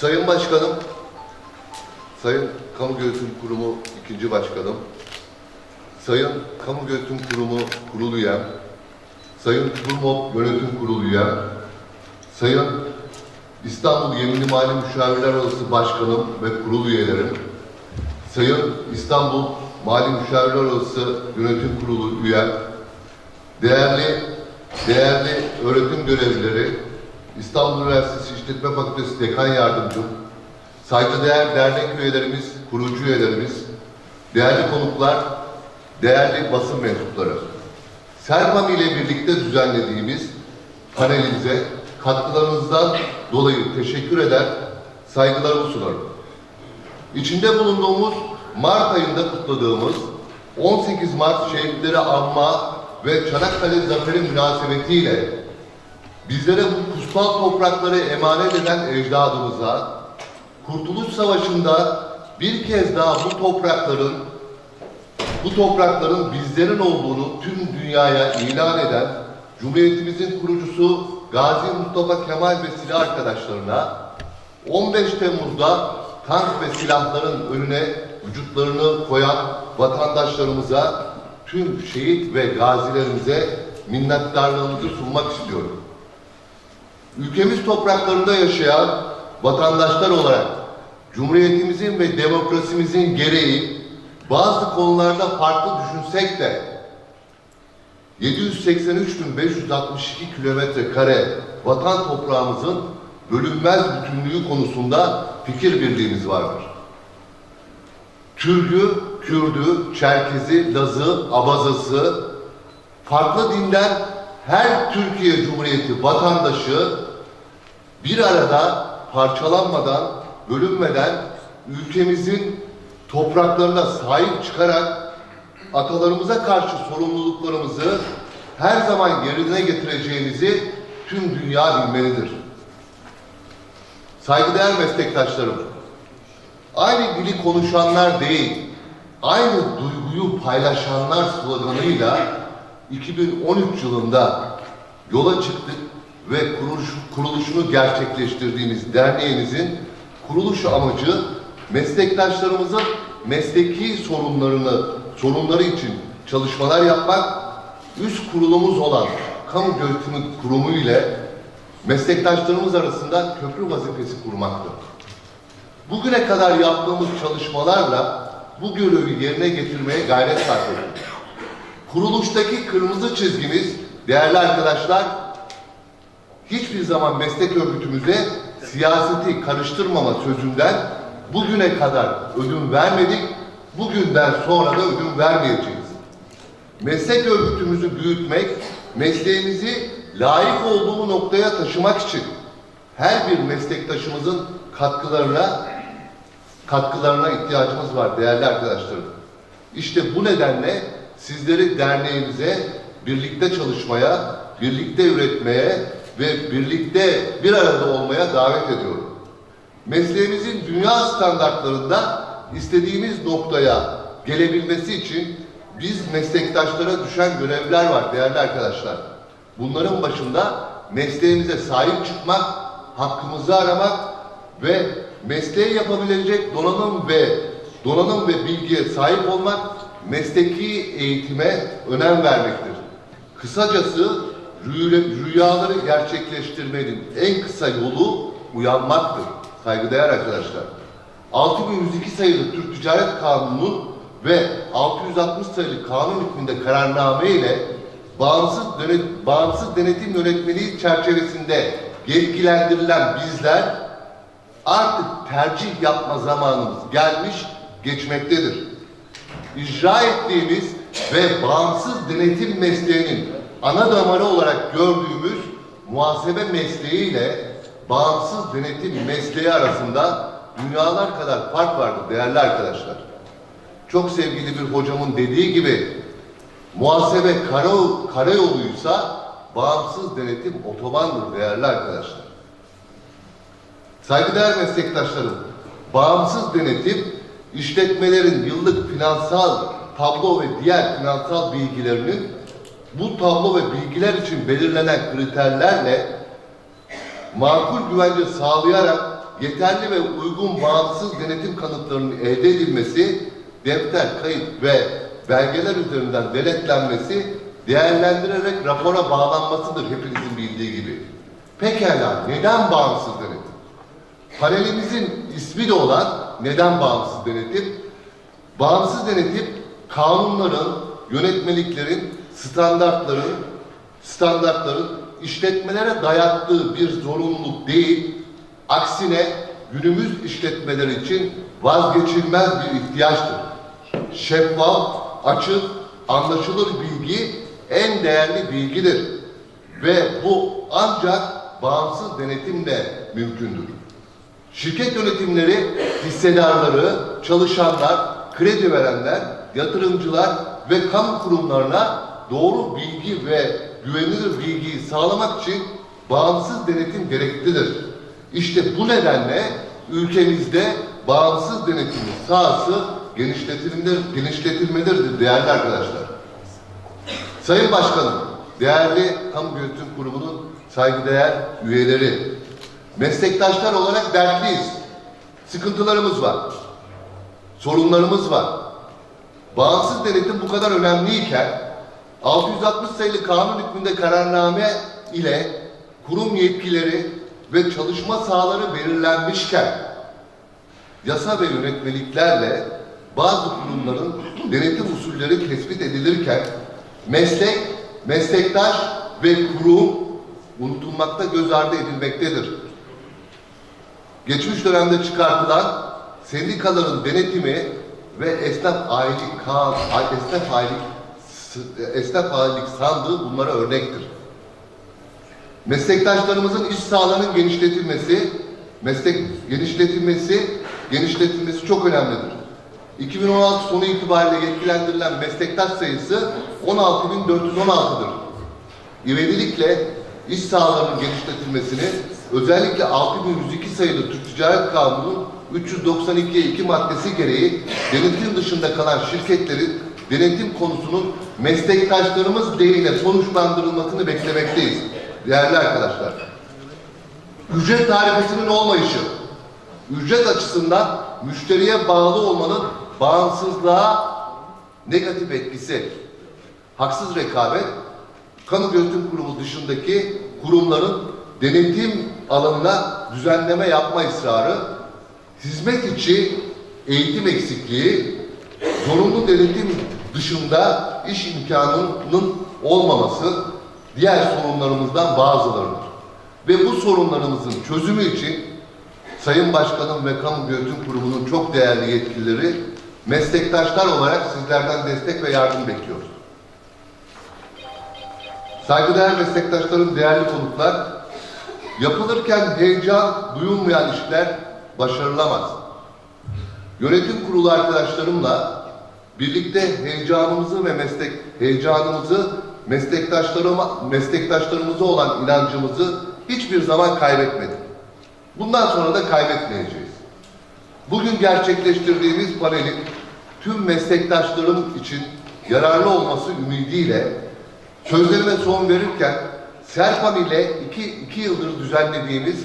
Sayın Başkanım, Sayın Kamu Gözetim Kurumu ikinci Başkanım, Sayın Kamu Gözetim Kurumu Kurulu Üyem, Sayın TURMOP Yönetim Kurulu Üyem, Sayın İstanbul Yeminli Mali Müşavirler Odası Başkanım ve Kurulu Üyelerim, Sayın İstanbul Mali Müşavirler Odası Yönetim Kurulu Üyem, değerli değerli öğretim görevlileri, İstanbul Üniversitesi İşletme Fakültesi Dekan Yardımcım, saygıdeğer dernek üyelerimiz, kurucu üyelerimiz, değerli konuklar, değerli basın mensupları. Serpam ile birlikte düzenlediğimiz panelimize katkılarınızdan dolayı teşekkür eder, saygılarımı sunarım. İçinde bulunduğumuz Mart ayında kutladığımız 18 Mart şehitleri anma ve Çanakkale Zaferi münasebetiyle bizlere bu kutsal toprakları emanet eden ecdadımıza Kurtuluş Savaşı'nda bir kez daha bu toprakların bu toprakların bizlerin olduğunu tüm dünyaya ilan eden Cumhuriyetimizin kurucusu Gazi Mustafa Kemal ve silah arkadaşlarına 15 Temmuz'da tank ve silahların önüne vücutlarını koyan vatandaşlarımıza, tüm şehit ve gazilerimize minnettarlığımızı sunmak istiyorum. Ülkemiz topraklarında yaşayan vatandaşlar olarak Cumhuriyetimizin ve demokrasimizin gereği bazı konularda farklı düşünsek de 783.562 kilometre kare vatan toprağımızın bölünmez bütünlüğü konusunda fikir birliğimiz vardır. Türk'ü, Kürd'ü, Çerkez'i, Laz'ı, Abazası, farklı dinden her Türkiye Cumhuriyeti vatandaşı bir arada parçalanmadan, bölünmeden ülkemizin topraklarına sahip çıkarak atalarımıza karşı sorumluluklarımızı her zaman yerine getireceğimizi tüm dünya bilmelidir. Saygıdeğer meslektaşlarım, aynı dili konuşanlar değil, aynı duyguyu paylaşanlar sloganıyla 2013 yılında yola çıktık ve kuruluş, kuruluşunu gerçekleştirdiğimiz derneğimizin kuruluş amacı meslektaşlarımızın mesleki sorunlarını sorunları için çalışmalar yapmak, üst kurulumuz olan Kamu Gözetimi Kurumu ile meslektaşlarımız arasında köprü vazifesi kurmaktır. Bugüne kadar yaptığımız çalışmalarla bu görevi yerine getirmeye gayret sarf ettik. Kuruluştaki kırmızı çizgimiz değerli arkadaşlar hiçbir zaman meslek örgütümüze siyaseti karıştırmama sözünden bugüne kadar ödün vermedik. Bugünden sonra da ödün vermeyeceğiz. Meslek örgütümüzü büyütmek, mesleğimizi layık olduğu noktaya taşımak için her bir meslektaşımızın katkılarına katkılarına ihtiyacımız var değerli arkadaşlarım. İşte bu nedenle sizleri derneğimize birlikte çalışmaya, birlikte üretmeye ve birlikte bir arada olmaya davet ediyorum. Mesleğimizin dünya standartlarında istediğimiz noktaya gelebilmesi için biz meslektaşlara düşen görevler var değerli arkadaşlar. Bunların başında mesleğimize sahip çıkmak, hakkımızı aramak ve mesleği yapabilecek donanım ve donanım ve bilgiye sahip olmak mesleki eğitime önem vermektir. Kısacası rüy- rüyaları gerçekleştirmenin en kısa yolu uyanmaktır. Saygıdeğer arkadaşlar. 6102 sayılı Türk Ticaret Kanunu ve 660 sayılı kanun hükmünde kararname ile bağımsız, denet, bağımsız denetim yönetmeliği çerçevesinde yetkilendirilen bizler artık tercih yapma zamanımız gelmiş geçmektedir. İcra ettiğimiz ve bağımsız denetim mesleğinin ana damarı olarak gördüğümüz muhasebe mesleğiyle bağımsız denetim mesleği arasında dünyalar kadar fark vardır değerli arkadaşlar. Çok sevgili bir hocamın dediği gibi muhasebe kara- karayoluysa bağımsız denetim otobandır değerli arkadaşlar. Saygıdeğer meslektaşlarım, bağımsız denetim işletmelerin yıllık finansal tablo ve diğer finansal bilgilerinin bu tablo ve bilgiler için belirlenen kriterlerle makul güvence sağlayarak yeterli ve uygun bağımsız denetim kanıtlarının elde edilmesi, defter, kayıt ve belgeler üzerinden denetlenmesi, değerlendirerek rapora bağlanmasıdır hepinizin bildiği gibi. Pekala neden bağımsız denetim? Panelimizin ismi de olan neden bağımsız denetim? Bağımsız denetim kanunların, yönetmeliklerin, standartların, standartların işletmelere dayattığı bir zorunluluk değil, aksine günümüz işletmeler için vazgeçilmez bir ihtiyaçtır. Şeffaf, açık, anlaşılır bilgi en değerli bilgidir ve bu ancak bağımsız denetimle mümkündür. Şirket yönetimleri, hissedarları, çalışanlar, kredi verenler, yatırımcılar ve kamu kurumlarına doğru bilgi ve güvenilir bilgiyi sağlamak için bağımsız denetim gereklidir. İşte bu nedenle ülkemizde bağımsız denetimin sahası genişletilmelidir, genişletilmelidir değerli arkadaşlar. Sayın Başkanım, değerli Kamu Yönetim Kurumu'nun saygıdeğer üyeleri, meslektaşlar olarak dertliyiz. Sıkıntılarımız var. Sorunlarımız var. Bağımsız denetim bu kadar önemliyken 660 sayılı kanun hükmünde kararname ile kurum yetkileri ve çalışma sahaları belirlenmişken yasa ve yönetmeliklerle bazı kurumların denetim usulleri tespit edilirken meslek, meslektaş ve kurum unutulmakta göz ardı edilmektedir. Geçmiş dönemde çıkartılan sendikaların denetimi ve esnaf kan, esnaf ailelik esnaf ailelik sandığı bunlara örnektir. Meslektaşlarımızın iş sahalarının genişletilmesi, meslek genişletilmesi, genişletilmesi çok önemlidir. 2016 sonu itibariyle yetkilendirilen meslektaş sayısı 16.416'dır. İvedilikle iş sahalarının genişletilmesini özellikle 6102 sayılı Türk Ticaret Kanunu'nun 392'ye 2 maddesi gereği denetim dışında kalan şirketlerin denetim konusunun meslektaşlarımız lehine sonuçlandırılmasını beklemekteyiz. Değerli arkadaşlar, ücret tarifesinin olmayışı, ücret açısından müşteriye bağlı olmanın bağımsızlığa negatif etkisi, haksız rekabet, kamu yönetim kurumu dışındaki kurumların denetim alanına düzenleme yapma ısrarı, hizmet içi eğitim eksikliği, zorunlu denetim dışında iş imkanının olmaması diğer sorunlarımızdan bazılarıdır. Ve bu sorunlarımızın çözümü için Sayın Başkanım ve Kamu Yönetim Kurumu'nun çok değerli yetkilileri meslektaşlar olarak sizlerden destek ve yardım bekliyoruz. Saygıdeğer meslektaşlarım, değerli konuklar, yapılırken heyecan duyulmayan işler başarılamaz. Yönetim kurulu arkadaşlarımla birlikte heyecanımızı ve meslek heyecanımızı meslektaşlarıma meslektaşlarımıza olan inancımızı hiçbir zaman kaybetmedik. Bundan sonra da kaybetmeyeceğiz. Bugün gerçekleştirdiğimiz panelin tüm meslektaşlarım için yararlı olması ümidiyle sözlerime son verirken Serpam ile iki, iki yıldır düzenlediğimiz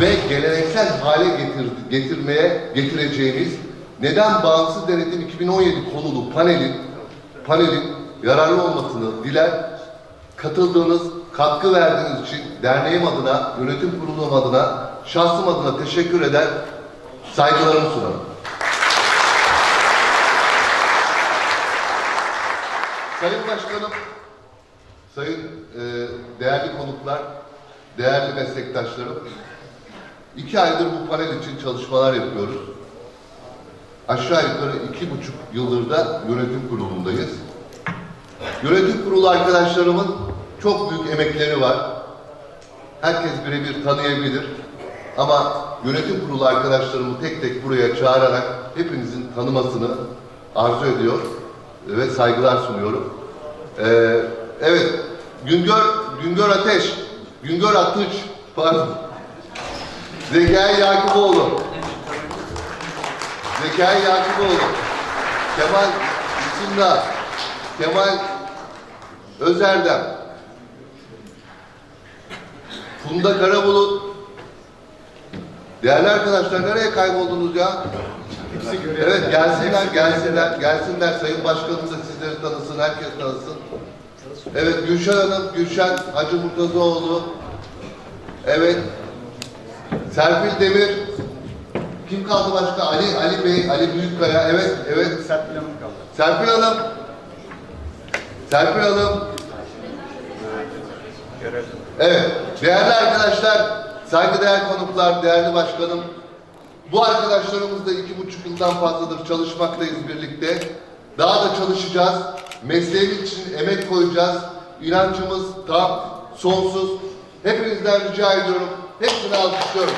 ve geleneksel hale getir, getirmeye getireceğimiz neden bağımsız denetim 2017 konulu panelin panelin yararlı olmasını diler. Katıldığınız, katkı verdiğiniz için derneğim adına, yönetim kurulum adına, şahsım adına teşekkür eder, saygılarımı sunarım. Sayın Başkanım, sayın e, değerli konuklar, değerli meslektaşlarım, iki aydır bu panel için çalışmalar yapıyoruz. Aşağı yukarı iki buçuk yıldır da yönetim kurulundayız. Yönetim kurulu arkadaşlarımın çok büyük emekleri var. Herkes birebir tanıyabilir. Ama yönetim kurulu arkadaşlarımı tek tek buraya çağırarak hepinizin tanımasını arzu ediyor ve saygılar sunuyorum. Ee, evet, Güngör, Güngör Ateş, Güngör Atıç, pardon. Zekai Yakuboğlu. Zekai Yakuboğlu. Kemal Üstündağ. Kemal Özerdem. Funda Karabulut. Değerli arkadaşlar nereye kayboldunuz ya? Evet gelsinler, gelsinler, gelsinler. Sayın Başkanımız da sizleri tanısın, herkes tanısın. Evet Gülşen Hanım, Gülşen Hacı Murtazaoğlu. Evet. Serpil Demir. Kim kaldı başka? Ali, Ali Bey, Ali Büyükkaya. Evet, evet. Serpil Hanım kaldı. Serpil Hanım. Serpil Hanım. Evet, değerli arkadaşlar, saygıdeğer konuklar, değerli başkanım. Bu arkadaşlarımızla iki buçuk yıldan fazladır çalışmaktayız birlikte. Daha da çalışacağız. Mesleğimiz için emek koyacağız. İnancımız tam, sonsuz. Hepinizden rica ediyorum. Hepsini alkışlıyorum.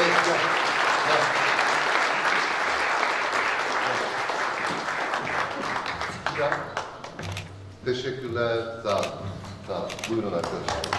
Evet. Teşekkürler. Sağ olun. Sağ olun. Buyurun arkadaşlar.